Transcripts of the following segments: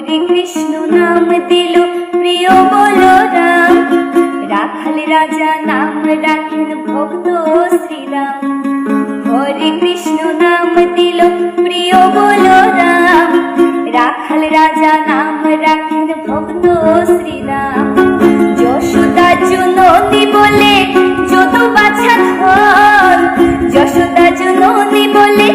হরে কৃষ্ণ নাম দিল, প্রিয় বলো বলরাম রাখাল রাজা নাম রাখেন ভক্ত শ্রীরাম। হরে কৃষ্ণ নাম দিল, প্রিয় বলো বলরাম রাখাল রাজা নাম রাখেন ভক্ত শ্রীরাম। যশোদা জুননি বলে যত বাছা ধন, যশোদা জুননি বলে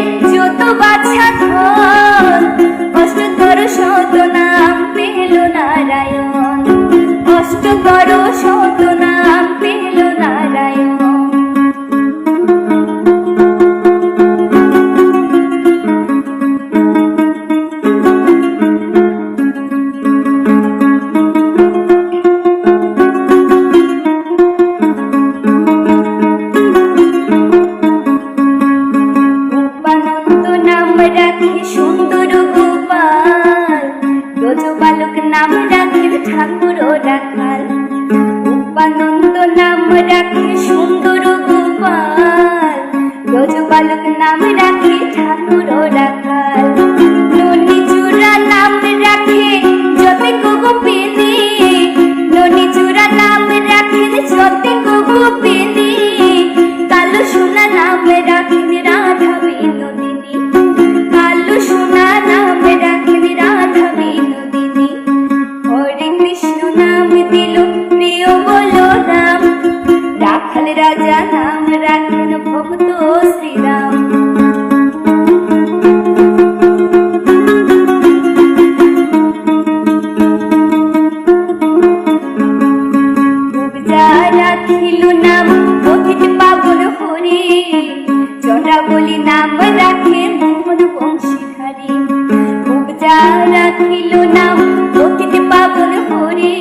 রূপানন্দ নাম রাখে সুন্দর গোপাল। রজ বালক নাম রাখে রাখিল নাম পথিত পাগল হরে। জটা বলি নাম রাখে মোহন বংশীখারে উপজা রাখিল নাম পথিত পাগল হরে।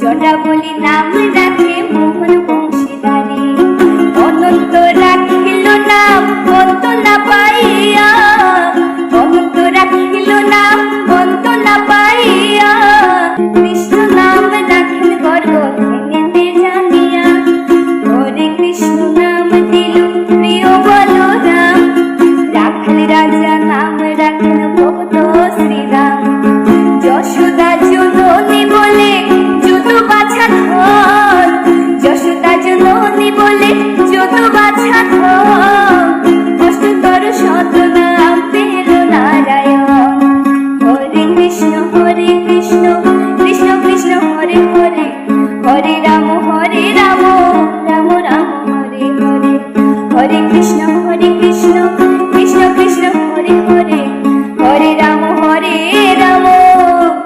জটা বলি নাম Hare Ramo, Hare Ramo,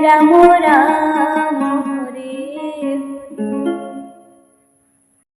Ramo Ramo.